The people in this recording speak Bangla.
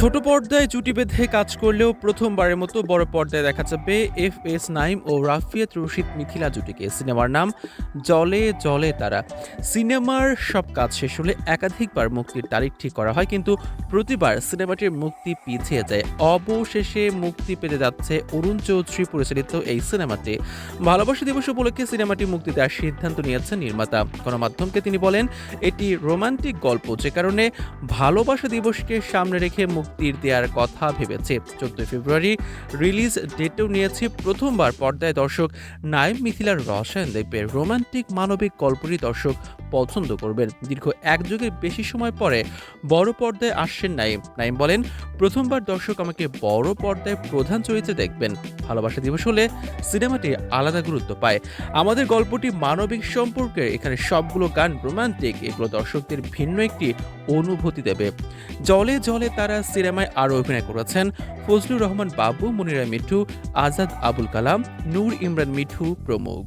ছোট পর্দায় জুটি বেঁধে কাজ করলেও প্রথমবারের মতো বড় পর্দায় দেখা যাবে এফ এস নাইম ও রাফিয়াত রশিদ মিথিলা জুটিকে। সিনেমার নাম জলে জলে তারা। সিনেমার সব কাজ শেষ হলে একাধিকবার মুক্তির তারিখ ঠিক করা হয়, কিন্তু প্রতিবার সিনেমাটির মুক্তি পিছিয়ে যায়। অবশেষে মুক্তি পেতে যাচ্ছে অরুণ চৌধুরী পরিচালিত এই সিনেমাটি ভালোবাসা দিবস উপলক্ষে সিনেমাটি মুক্তি দেওয়ার সিদ্ধান্ত নিয়েছেন নির্মাতা। গণমাধ্যমকে তিনি বলেন, এটি রোমান্টিক গল্প, যে কারণে ভালোবাসা দিবসকে সামনে রেখে মুক্তির দেওয়ার কথা ভেবেছে। চোদ্দই ফেব্রুয়ারি রিলিজ ডেটেও নিয়েছে প্রথমবার পর্দায় দর্শক নাইম মিথিলার রসায়ন দেখবে রোমান্টিক মানবিক গল্পটি দর্শক পছন্দ করবেন। দীর্ঘ এক যুগের বেশি সময় পরে বড় পর্দায় আসছেন নাইম। নাইম বলেন, প্রথমবার দর্শক আমাকে বড় পর্দায় প্রধান চরিত্রে দেখবেন। ভালোবাসা দিবস হলে সিনেমাটি আলাদা গুরুত্ব পায়। আমাদের গল্পটি মানবিক সম্পর্কে এখানে সবগুলো গান রোমান্টিক। এগুলো দর্শকদের ভিন্ন একটি অনুভূতি দেবে। জলে জলে তারা সিনেমায় আরও অভিনয় করেছেন ফজলুর রহমান বাবু, মনিরা মিঠু, আজাদ আবুল কালাম, নূর ইমরান মিঠু প্রমুখ।